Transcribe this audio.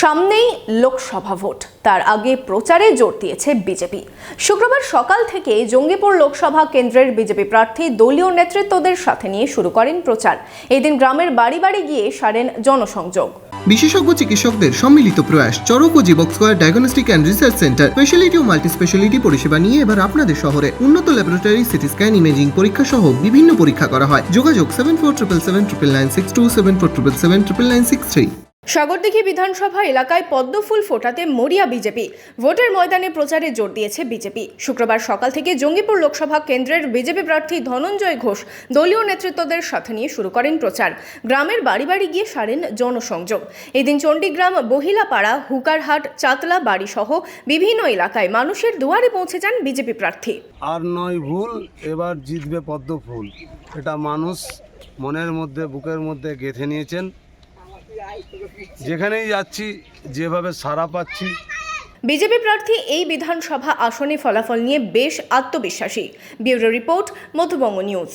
সামনেই লোকসভা ভোট। তার আগে প্রচারে জোর দিয়েছে বিজেপি। শুক্রবার সকাল থেকে জঙ্গিপুর লোকসভা কেন্দ্রের বিজেপি প্রার্থী দলীয় নেতৃত্বদের সাথে নিয়ে শুরু করেন প্রচার। এদিন গ্রামের বাড়ি বাড়ি গিয়ে সারেন জনসংযোগ। বিশেষজ্ঞ চিকিৎসকদের সম্মিলিত প্রয়াস চরক ও Jibak square diagnostic and research centre speciality O multi speciality পরিষেবা নিয়ে এবার আপনাদের শহরে উন্নত ল্যাবরেটরি সিটি স্ক্যান ইমেজিং পরীক্ষা সহ বিভিন্ন পরীক্ষা করা হয়। যোগাযোগ seven four triple seven triple nine six two seven four triple seven triple nine six three Sagardighi বিধানসভা এলাকায় পদ্মফুল ফোটাতে মরিয়া বিজেপি। ভোটের ময়দানে প্রচারে জোর দিয়েছে বিজেপি। শুক্রবার সকাল থেকে জঙ্গিপুর লোকসভা কেন্দ্রের বিজেপি প্রার্থী ধনঞ্জয় ঘোষ দলীয় নেতৃত্বদের সাথে নিয়ে শুরু করেন প্রচার। গ্রামের বাড়ি বাড়ি গিয়ে সারেন জনসংযোগ। এদিন চণ্ডীগ্রাম, বহিলাপাড়া, হুকারহাট, চাতলা বাড়ি সহ বিভিন্ন এলাকায় মানুষের দুয়ারে পৌঁছে যান বিজেপি প্রার্থী। আর নয় ভুল, এবার জিতবে পদ্ম ফুল এটা মানুষ মনের মধ্যে, বুকের মধ্যে গেঁথে নিয়েছেন। যেখানেই যাচ্ছি, যেভাবে সারা পাচ্ছি। বিজেপি প্রার্থী এই বিধানসভা আসনে ফলাফল নিয়ে বেশ আত্মবিশ্বাসী। Bureau report, Madhubanga news.